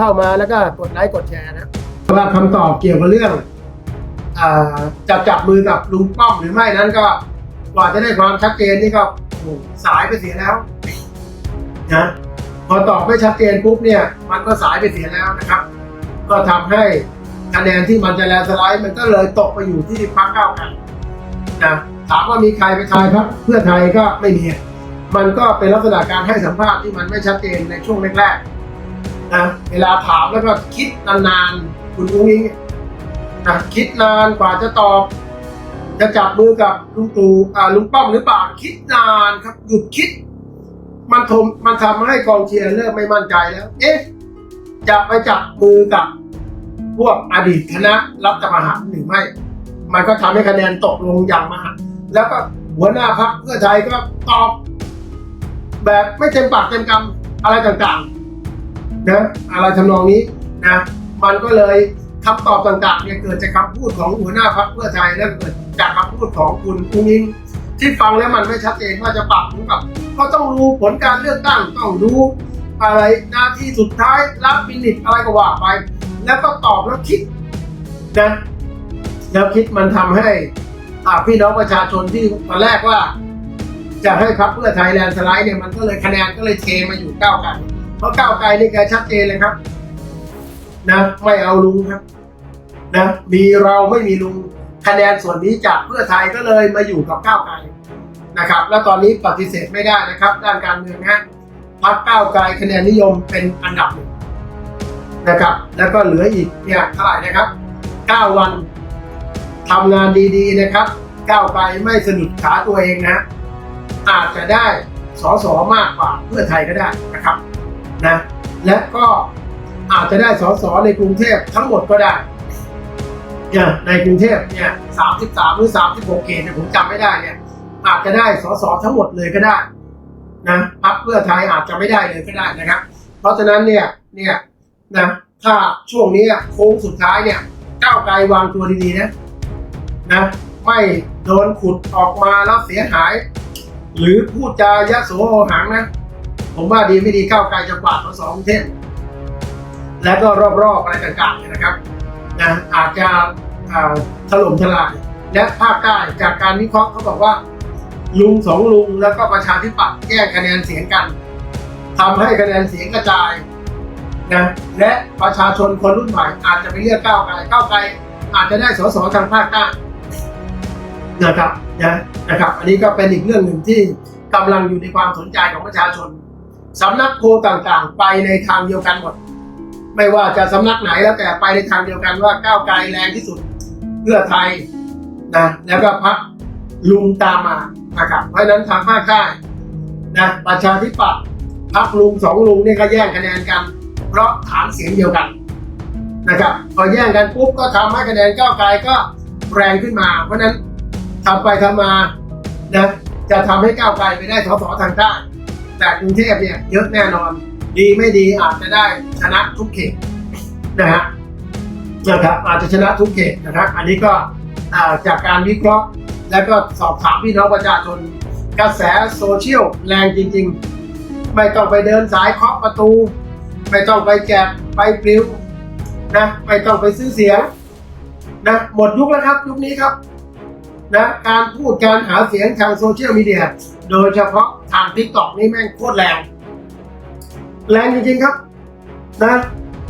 เข้ามาแล้วก็กดไลค์กดแชร์นะว่าคำตอบเกี่ยวกับเรื่องอจะจับมือกับลุงป้อมหรือไม่นั้นก็กว่าจะได้ความชัดเจนนี่ก็สายไปเสียแล้วนะพอตอบไม่ชัดเจนปุ๊บเนี่ยมันก็สายไปเสียแล้วนะครับ ก็ทำให้คะแนนที่มันจะแลนสไลด์มันก็เลยตกไปอยู่ที่พรรคก้าวไกลนะถามว่ามีใครไปทายพรรคเพื่อไทยก็ไม่มีมันก็เป็นลักษณะการให้สัมภาษณ์ที่มันไม่ชัดเจนในช่วงแรกๆ นะเวลาถามแล้วก็คิดนานๆคุณอุ้งอิงนะคิดนานกว่าจะตอบ จะจับมือกับลุงตู่ลุงป้อมหรือเปล่าคิดนานครับหยุดคิด มันทมมันทำให้กองเชียร์เริ่มไม่มั่นใจแล้ว เอ๊ะจะไปจับมือกับพวกอดีตคณะรัฐประหารหรือไม่ มันก็ทำให้คะแนนตกลงอย่างมหันต์แล้วก็หัวหน้าพรรคเพื่อไทยก็ตอบ แบบไม่เต็มปากเต็มคำอะไรต่างๆ นะอะไรทำนองนี้นะมันก็เลยคำตอบต่างๆเนี่ยเกิดจากคำพูดของหัวหน้าพรรคเพื่อไทยและเกิดจากคำพูดของคุณอุ้งอิงที่ฟังแล้วมันไม่ชัดเจนว่าจะปรับหรือปล่าก็ต้องรู้ผลการเลือกตั้งต้องรู้อะไรหน้าที่สุดท้ายรับมินิทอะไรก็ว่าไป แล้วก็ตอบแล้วคิดนะแล้วคิดมันทำให้พี่น้องประชาชนที่ตอนแรกว่า จะให้พรรคเพื่อไทยแลนด์สไลด์เนี่ยมันก็เลยคะแนนก็เลยเทมาอยู่เก้าวไกล เพราะก้าวไกลนี่แกชัดเจนเลยครับ นะ ไม่เอาลุงครับนะมีเราไม่มีลุงคะแนนส่วนนี้จากเพื่อไทยก็เลยมาอยู่กับก้าวไกลนะครับ แล้วตอนนี้ปฏิเสธไม่ได้นะครับ ด้านการเมืองนะพรรคก้าวไกลคะแนนนิยมเป็นอันดับหนึ่งนะครับ แล้วก็เหลืออีกเนี่ยเท่าไหร่นะครับ 9 วันทำงานดีๆนะครับ ก้าวไกลไม่สะดุดขาตัวเองนะ อาจจะได้สอสอมากกว่าเพื่อไทยก็ได้นะครับ นะและก็อาจจะได้สอสอในกรุงเทพทั้งหมดก็ได้เนี่ยในกรุงเทพเนี่ยสามสิบสามหรือสามสิบหกเขตเนี่ยผมจำไม่ได้เนี่ยอาจจะได้สอสอทั้งหมดเลยก็ได้นะพรรคเพื่อไทยอาจจะไม่ได้เลยก็ได้นะครับ เพราะฉะนั้นเนี่ยเนี่ยนะถ้าช่วงนี้โค้งสุดท้ายเนี่ยก้าวไกลวางตัวดีๆนะนะไม่โดนขุดออกมาแล้วเสียหาย หรือพูดจายะโสโอหังนะ ผมว่าดีไม่ดีก้าวไกลจะกวาดมาสองกรุงเทพและก็รอบๆอะไรต่างๆนะครับนะอาจจะถล่มทลาย และภาคใต้จากการวิเคราะห์เขาบอกว่า ลุงสองลุงแล้วก็ประชาธิปัตย์แย่งคะแนนเสียงกันทำให้คะแนนเสียงกระจายนะและประชาชนคนรุ่นใหม่อาจจะไปเลือกก้าวไกลก้าวไกลอาจจะได้สสทางภาคใต้นะครับนะนะครับ อันนี้ก็เป็นอีกเรื่องหนึ่งที่กำลังอยู่ในความสนใจของประชาชน สำนักโพต่างๆ ไปในทางเดียวกันหมด ไม่ว่าจะสำนักไหนแล้วแต่ไปในทางเดียวกันว่าก้าวไกลแรงที่สุดเพื่อไทยนะแล้วก็พักลุงตามมานะครับเพราะนั้นทางภาคใต้นะประชาธิปัตย์พักลุงสองลุงนี่ก็แย่งคะแนนกัน เพราะฐานเสียงเดียวกันนะครับพอแย่งกันปุ๊บก็ทำให้คะแนนก้าวไกลก็แรงขึ้นมา เพราะนั้นทำไปทำมานะจะทำให้ก้าวไกลไปได้สสทางใต้ แต่กรุงเทพเนี่ยเยอะแน่นอน ดีไม่ดีอาจจะได้ชนะทุกเขตนะฮะนะครับอาจจะชนะทุกเขตนะครับ อันนี้ก็าจากการวิเคราะห์ และก็สอบถามพี่น้องประชาชนกระแสโซเชียลแรงจริง ๆ ไม่ต้องไปเดินสายเคาะประตู ไม่ต้องไปแจกไปปลิวนะไม่ต้องไปซื้อเสียงนะหมดยุคแล้วครับยุคนี้ครับ นะการพูดการหาเสียงทางโซเชียลมีเดียโดยเฉพาะทางทิกตอกนี่แม่งโคตรแรง แรงจริงๆครับนะ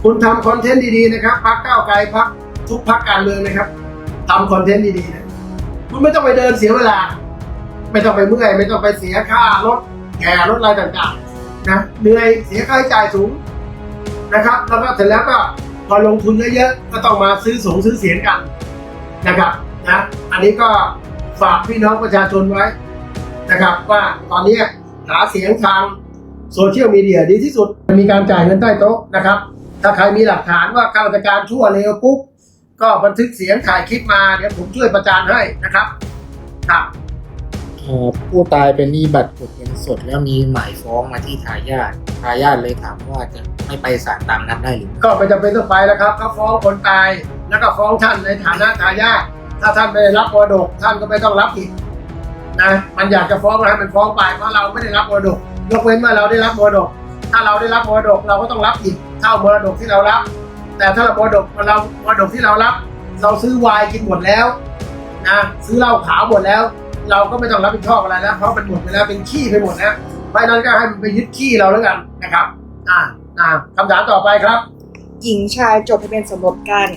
คุณทำคอนเทนต์ดีๆนะครับพักก้าวไกลพักทุกพักการเมืองนะครับทำคอนเทนต์ดีๆนะคุณไม่ต้องไปเดินเสียเวลา ไม่ต้องไปเมื่อยไม่ต้องไปเสียค่ารถแก่รถอะไรต่างๆนะเหนื่อยเสียค่าใช้จ่ายสูงนะครับ แล้วก็เสร็จแล้วก็พอลงทุนเยอะๆก็ต้องมาซื้อสงซื้อเสียงกันนะครับ นะ อันนี้ก็ฝากพี่น้องประชาชนไว้นะครับ ว่าตอนนี้หาเสียงทางโซเชียลมีเดียดีที่สุด มีการจ่ายเงินใต้โต๊ะนะครับ ถ้าใครมีหลักฐานว่าข้าราชการชั่วเลวปุ๊บก็บันทึกเสียงถ่ายคลิปมาเดี๋ยวผมช่วยประจานให้นะครับครับเอ่อผู้ตายเป็นหนี้บัตรกดเงินสด แล้วมีหมายฟ้องมาที่ทายาททายาทเลยถามว่าจะไม่ไปศาลตามนัดได้หรือไม่ก็ไม่จำเป็นต้องไปแล้วครับเขาฟ้องคนตายแล้วก็ฟ้องท่านในฐานะทายาท ถ้าท่านไม่ได้รับมรดกท่านก็ไม่ต้องรับผิดนะมันอยากจะฟ้องอะไรมันฟ้องไปเพราะเราไม่ได้รับมรดก ยกเว้นว่าเราได้รับมรดก ถ้าเราได้รับมรดกเราก็ต้องรับผิดเท่ามรดกที่เรารับ แต่ถ้าเรามรดกเรามรดกที่เรารับ เราซื้อไวน์กินหมดแล้วนะซื้อเหล้าขาวหมดแล้ว เราก็ไม่ต้องรับผิดชอบอะไรแล้วเพราะมันหมดไปแล้วเป็นขี้ไปหมดนะเพราะนั้นก็ให้มันไปยึดขี้เราแล้วกันนะครับอ่าอ่าคำถามต่อไปครับหญิงชายจดทะเบียนสมรสกัน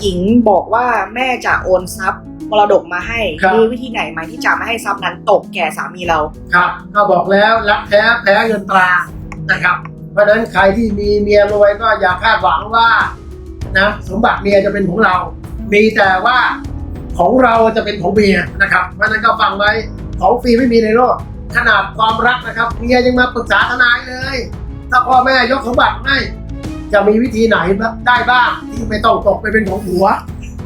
หญิงบอกว่าแม่จะโอนทรัพย์มรดกมาให้ครับ มีวิธีไหนไหมที่จะไม่ให้ทรัพย์นั้นตกแก่สามีเรา ครับก็บอกแล้วรักแท้แพ้เงินตรานะครับ เพราะฉะนั้นใครที่มีเมียรวยก็อย่าคาดหวังว่านะสมบัติเมียจะเป็นของเรา มีแต่ว่าของเราจะเป็นของเมียนะครับเพราะฉะนั้นก็ฟังไว้ของฟรีไม่มีในโลกขนาดความรักนะครับเมียยังมาปรึกษาทนายเลย ถ้าพ่อแม่ยกสมบัติให้ จะมีวิธีไหนได้บ้างที่ไม่ต้องตกไปเป็นของผัว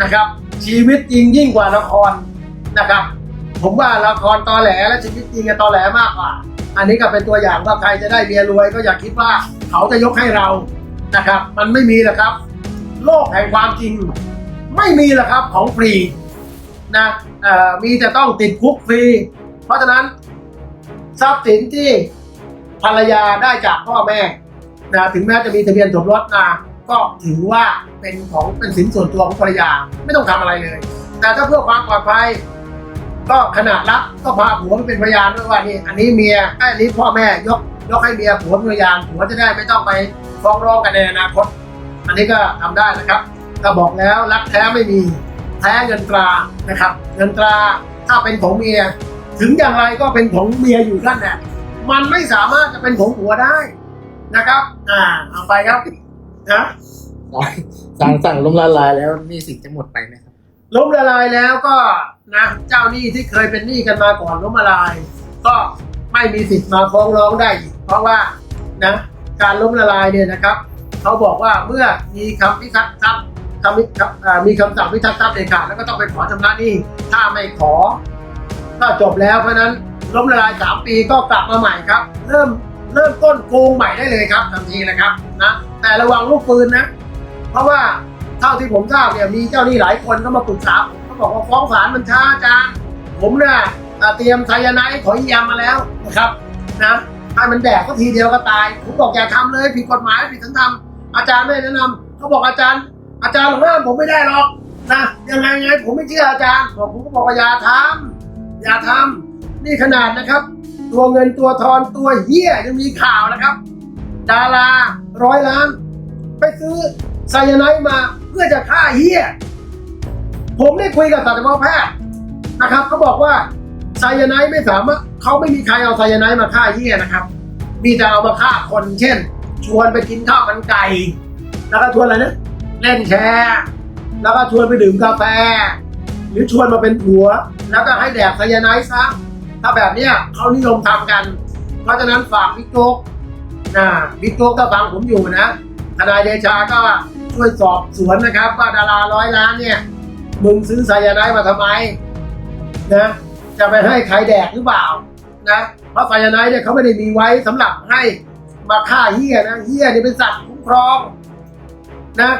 นะครับ ชีวิตจริงยิ่งกว่าละครนะครับ ผมว่าละครตอแหลและชีวิตจริงอะตอแหลมากกว่า อันนี้ก็เป็นตัวอย่างว่าใครจะได้เมียรวยก็อย่าคิดว่าเขาจะยกให้เรานะครับ มันไม่มีหรอกครับ โลกแห่งความจริง ไม่มีหรอกครับของฟรีนะมีแต่ต้องติดคุกฟรี เพราะฉะนั้นทรัพย์สินที่ภรรยาได้จากพ่อแม่ นะถึงแม้จะมีทะเบียนสมรสนะก็ถือว่าเป็นของเป็นสินส่วนตัวของภรรยาไม่ต้องทำอะไรเลย แต่ถ้าเพื่อความปลอดภัยก็ขนาดรับก็พาผัวไปเป็นพยานด้วยว่านี่อันนี้เมียอันนี้พ่อแม่ยกยกให้เมียผัวเป็นพยานผัวจะได้ไม่ต้องไปฟ้องร้องกันในอนาคต อันนี้ก็ทำได้นะครับก็บอกแล้วรักแท้ไม่มีแท้เงินตรานะครับ เงินตราถ้าเป็นของเมีย ถึงอย่างไรก็เป็นของเมียอยู่นั่นแหละมันไม่สามารถจะเป็นของผัวได้ นะครับ อ่าเอาไปครับนะสั่งสั่งล้มละลายแล้วหนี่สินจะหมดไปไหมครับ ล้มละลายแล้วก็นะเจ้าหนี้ที่เคยเป็นหนี้กันมาก่อนล้มละลาย ก็ไม่มีสิทธิ์มาฟ้องร้องได้อีกเพราะว่านะการล้มละลายเนี่ยนะครับเขาบอกว่าเมื่อมีคำพิทักษ์ทรัพย์คำพิทักษ์อ่ามีคำสั่งพิทักษ์ทรัพย์เด็ดขาดแล้วก็ต้องไปขอชำระหนี้ถ้าไม่ขอ ก็จบแล้วเพราะฉะนั้นล้มละลายสามปีก็กลับมาใหม่ครับ เริ่ม เริ่มต้นโกงใหม่ได้เลยครับทันทีนะครับนะแต่ระวังลูกปืนนะ เพราะว่าเท่าที่ผมทราบเนี่ยมีเจ้าหนี้หลายคนก็มาปรึกษาผมเขาบอกว่าฟ้องศาลมันช้าอาจารย์ผมเนี่ยเตรียมไซยาไนด์ขอเยี่ยมมาแล้วนะครับนะให้มันแดกก็ทีเดียวก็ตาย ผมบอกอย่าทำเลยผิดกฎหมายผิดสันธรรมอาจารย์ไม่แนะนำเขาบอกอาจารย์ อาจารย์ห้ามผมไม่ได้หรอกนะยังไงไงผมไม่เชื่ออาจารย์บอกผมก็บอกว่าอย่าทำอย่าทำนี่ขนาดนะครับ ตัวเงินตัวทอนตัวเหี้ยยังมีข่าวนะครับ ดาราร้อยล้าน ไปซื้อไซยาไนด์มาเพื่อจะฆ่าเหี้ย ผมได้คุยกับสัตวแพทย์นะครับเขาบอกว่าไซยาไนด์ไม่สามารถเขาไม่มีใครเอาไซยาไนด์มาฆ่าเหี้ยนะครับ มีแต่เอามาฆ่าคน เช่น ชวนไปกินข้าวมันไก่แล้วก็ชวนอะไรนะเล่นแชร์แล้วก็ชวนไปดื่มกาแฟ หรือชวนมาเป็นผัว แล้วก็ให้แดกไซยาไนด์ซะ ถ้าแบบเนี้ยเขานิยมทำกัน เพราะฉะนั้นฝากบิ๊กโจ๊กนะบิ๊กโจ๊กถ้าฟังผมอยู่นะทนายเดชาก็ช่วยสอบสวนนะครับว่าดาราร้อยล้านเนี่ยมึงซื้อไซยาไนด์มาทำไมนะจะไปให้ใครแดกหรือเปล่านะเพราะไซยาไนด์เนี่ยเขาไม่ได้มีไว้สำหรับให้มาฆ่าเหี้ยนะเหี้ยเนี่ยเป็นสัตว์คุ้มครองนะ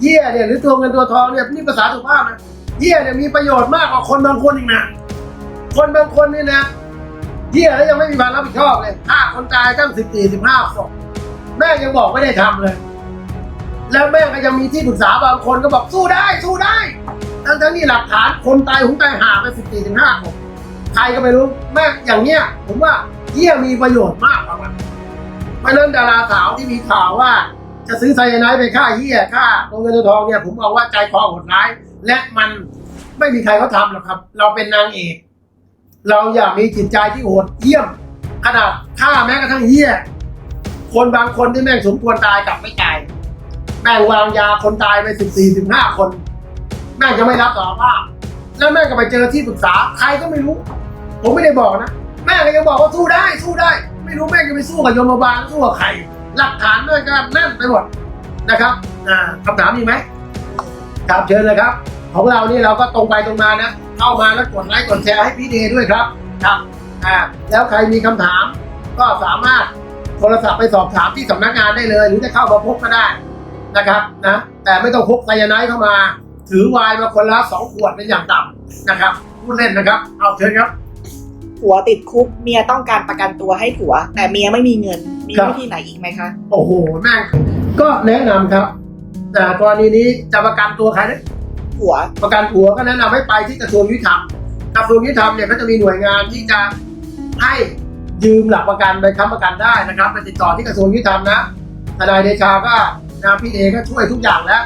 เหี้ยเนี่ยหรือตัวเงินตัวทองเนี่ยนี่ภาษาสุภาพนะเหี้ยเนี่ยมีประโยชน์มากกว่าคนบางคนอีกนะ คนบางคนนี่นะเหี้ยแล้วยังไม่มีความรับผิดชอบเลยฆ่าคนตายตั้งสิบสี่สิบห้าศพแม่ยังบอกไม่ได้ทำเลย แล้วแม่ก็ยังมีที่ปรึกษาบางคนก็บอกสู้ได้สู้ได้ทั้งทั้งๆที่หลักฐานคนตายหุงตายหาไปสิบสี่ถึงห้าคนใครก็ไม่รู้แม่อย่างเนี้ยผมว่าเยี่ยมีประโยชน์มากกว่ามันเพราะนั้นดาราสาวที่มีข่าวว่า จะซื้อไซยาไนด์ไปฆ่าเฮียฆ่าตัวเงินตัวทองเนี่ยผมมองว่าใจคอโหดร้าย และมันไม่มีใครเขาทำหรอกครับ เราเป็นนางเอก เราอย่ามีจิตใจที่โหดเยี่ยมขนาดฆ่าแม้กระทั่งเฮียคนบางคนที่แม่งสมควรตายกลับไม่ตาย แม่งวางยาคนตายไปสิบสี่สิบห้าคน แม่งจะไม่รับสารภาพแล้วแม่งก็ไปเจอที่ปรึกษาใครก็ไม่รู้ ผมไม่ได้บอกนะ แม่ก็ยังบอกว่าสู้ได้สู้ได้ ไม่รู้แม่งจะไปสู้กับยมบาลสู้กับใคร หลักฐานด้วยกันแน่นไปหมดนะครับอ่าคำถามมีไหมครับเชิญเลยครับ ของเรานี่เราก็ตรงไปตรงมานะ เข้ามาแล้วกดไลค์กดแชร์ให้พี่เดย์ด้วยครับครับอ่าแล้วใครมีคำถาม ก็สามารถโทรศัพท์ไปสอบถามที่สำนักงานได้เลย หรือจะเข้ามาพบก็ได้นะครับนะแต่ไม่ต้องพกไซยาไนด์เข้ามา ถือไวน์มาคนละสองขวดเป็นอย่างต่ำนะครับพูดเล่นนะครับ เอาเชิญครับ ผัวติดคุกเมียต้องการประกันตัวให้ผัว แต่เมียไม่มีเงิน มีครับวิธีไหนอีกไหมคะ โอ้โหแม่งก็แนะนำครับแต่กรณีนี้จะประกันตัวใครนะ ผัว ประกันผัวก็แนะนำให้ไปที่กระทรวงยุติธรรมกระทรวงยุติธรรมเนี่ยก็จะมีหน่วยงานที่จะให้ยืมหลักประกันไปค้ำประกันได้นะครับไปติดต่อที่กระทรวงยุติธรรมนะทนายเดชาก็นะพี่เอก็ช่วยทุกอย่างแล้ว